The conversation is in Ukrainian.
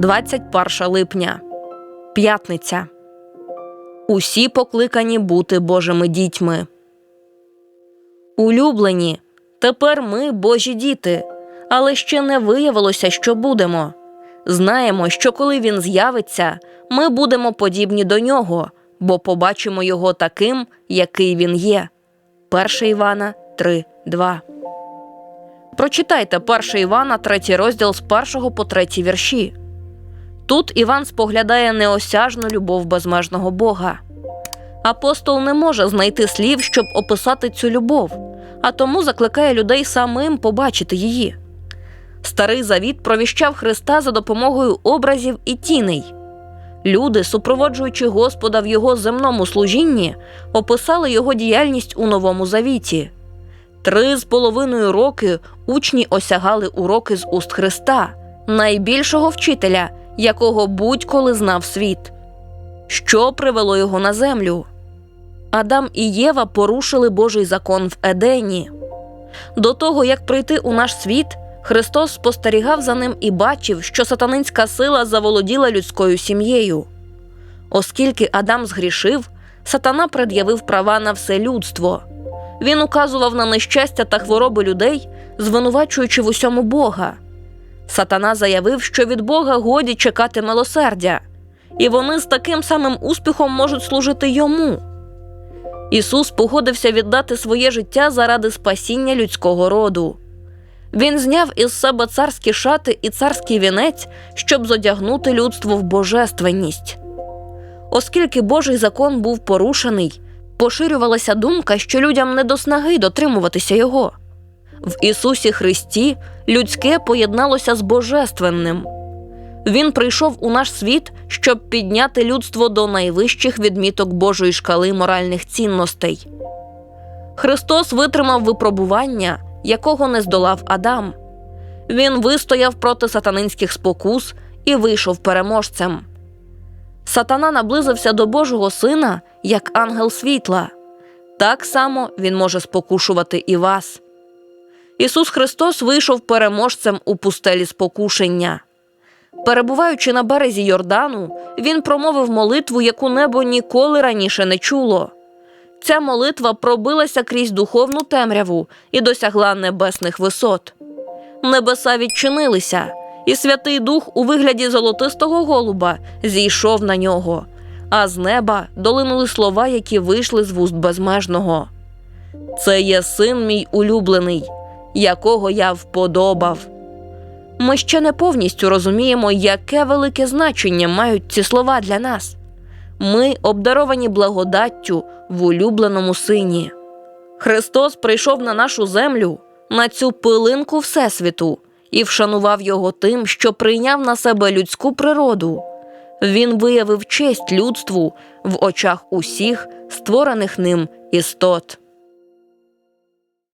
21 липня. П'ятниця. Усі покликані бути Божими дітьми. Улюблені. Тепер ми Божі діти, але ще не виявилося, що будемо. Знаємо, що коли він з'явиться, ми будемо подібні до нього, бо побачимо його таким, який він є. 1 Івана 3, 2. Прочитайте 1 Івана, 3 розділ з 1 по 3 вірші. Тут Іван споглядає неосяжну любов безмежного Бога. Апостол не може знайти слів, щоб описати цю любов, а тому закликає людей самим побачити її. Старий завіт провіщав Христа за допомогою образів і тіней. Люди, супроводжуючи Господа в його земному служінні, описали його діяльність у новому завіті. Три з половиною роки учні осягали уроки з уст Христа, найбільшого вчителя, якого будь-коли знав світ. Що привело його на землю? Адам і Єва порушили Божий закон в Едені. До того, як прийти у наш світ, Христос спостерігав за ним і бачив, що сатанинська сила заволоділа людською сім'єю. Оскільки Адам згрішив, сатана пред'явив права на все людство. Він указував на нещастя та хвороби людей, звинувачуючи в усьому Бога. Сатана заявив, що від Бога годі чекати милосердя, і вони з таким самим успіхом можуть служити йому. Ісус погодився віддати своє життя заради спасіння людського роду. Він зняв із себе царські шати і царський вінець, щоб зодягнути людство в божественність. Оскільки Божий закон був порушений, поширювалася думка, що людям не до снаги дотримуватися його. В Ісусі Христі людське поєдналося з божественним. Він прийшов у наш світ, щоб підняти людство до найвищих відміток Божої шкали моральних цінностей. Христос витримав випробування, якого не здолав Адам. Він вистояв проти сатанинських спокус і вийшов переможцем. Сатана наблизився до Божого Сина як ангел світла. Так само він може спокушувати і вас. Ісус Христос вийшов переможцем у пустелі спокушення. Перебуваючи на березі Йордану, він промовив молитву, яку небо ніколи раніше не чуло. Ця молитва пробилася крізь духовну темряву і досягла небесних висот. Небеса відчинилися, і Святий Дух у вигляді золотистого голуба зійшов на нього, а з неба долинули слова, які вийшли з вуст безмежного. Це є син мій улюблений, якого я вподобав. Ми ще не повністю розуміємо, яке велике значення мають ці слова для нас. Ми обдаровані благодаттю в улюбленому сині. Христос прийшов на нашу землю, на цю пилинку Всесвіту, і вшанував його тим, що прийняв на себе людську природу. Він виявив честь людству в очах усіх створених ним істот.